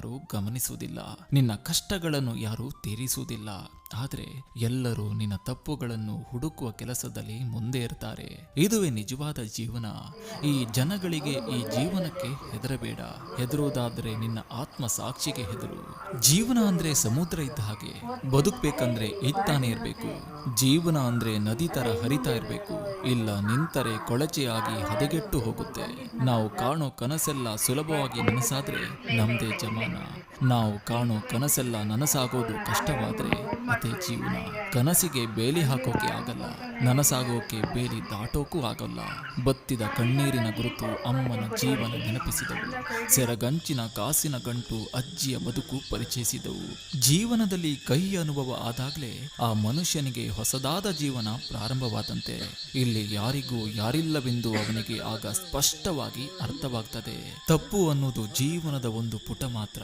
ಯಾರೂ ಗಮನಿಸುವುದಿಲ್ಲ. ನಿನ್ನ ಕಷ್ಟಗಳನ್ನು ಯಾರೂ ತೀರಿಸುವುದಿಲ್ಲ. ಆದರೆ ಎಲ್ಲರೂ ನಿನ್ನ ತಪ್ಪುಗಳನ್ನು ಹುಡುಕುವ ಕೆಲಸದಲ್ಲಿ ಮುಂದೆ ಇರ್ತಾರೆ. ಇದುವೇ ನಿಜವಾದ ಜೀವನ. ಈ ಜನಗಳಿಗೆ ಈ ಜೀವನಕ್ಕೆ ಹೆದರಬೇಡ. ಹೆದರೋದಾದರೆ ನಿನ್ನ ಆತ್ಮ ಸಾಕ್ಷಿಗೆ ಹೆದರು. ಜೀವನ ಅಂದ್ರೆ ಸಮುದ್ರ ಇದ್ದ ಹಾಗೆ. ಬದುಕ್ಬೇಕಂದ್ರೆ ಇತ್ತಾನೆ ಇರಬೇಕು. ಜೀವನ ಅಂದ್ರೆ ನದಿ ತರ ಹರಿತಾ ಇರಬೇಕು. ಇಲ್ಲ ನಿಂತರೆ ಕೊಳಚೆಯಾಗಿ ಹದಗೆಟ್ಟು ಹೋಗುತ್ತೆ. ನಾವು ಕಾಣೋ ಕನಸೆಲ್ಲ ಸುಲಭವಾಗಿ ನನಸಾದ್ರೆ ನಮ್ದೇ ಜಮಾನ. ನಾವು ಕಾಣೋ ಕನಸೆಲ್ಲ ನನಸಾಗೋದು ಕಷ್ಟವಾದ್ರೆ ಅದೇ ಜೀವನ. ಕನಸಿಗೆ ಬೇಲಿ ಹಾಕೋಕೆ ಆಗಲ್ಲ. ನನಸಾಗೋಕೆ ಬೇಲಿ ದಾಟೋಕೂ ಆಗಲ್ಲ. ಬತ್ತಿದ ಕಣ್ಣೀರಿನ ಗುರುತು ಅಮ್ಮನ ಜೀವನ ನೆನಪಿಸಿದವು. ಸೆರಗಂಚಿನ ಕಾಸಿನ ಗಂಟು ಅಜ್ಜಿಯ ಬದುಕು ಪರಿಚಯಿಸಿದವು. ಜೀವನದಲ್ಲಿ ಕೈ ಅನುಭವ ಆದಾಗಲೇ ಆ ಮನುಷ್ಯನಿಗೆ ಹೊಸದಾದ ಜೀವನ ಪ್ರಾರಂಭವಾದಂತೆ. ಇಲ್ಲಿ ಯಾರಿಗೂ ಯಾರಿಲ್ಲವೆಂದು ಅವನಿಗೆ ಆಗ ಸ್ಪಷ್ಟವಾಗಿ ಅರ್ಥವಾಗ್ತದೆ. ತಪ್ಪು ಅನ್ನೋದು ಜೀವನದ ಒಂದು ಪುಟ ಮಾತ್ರ.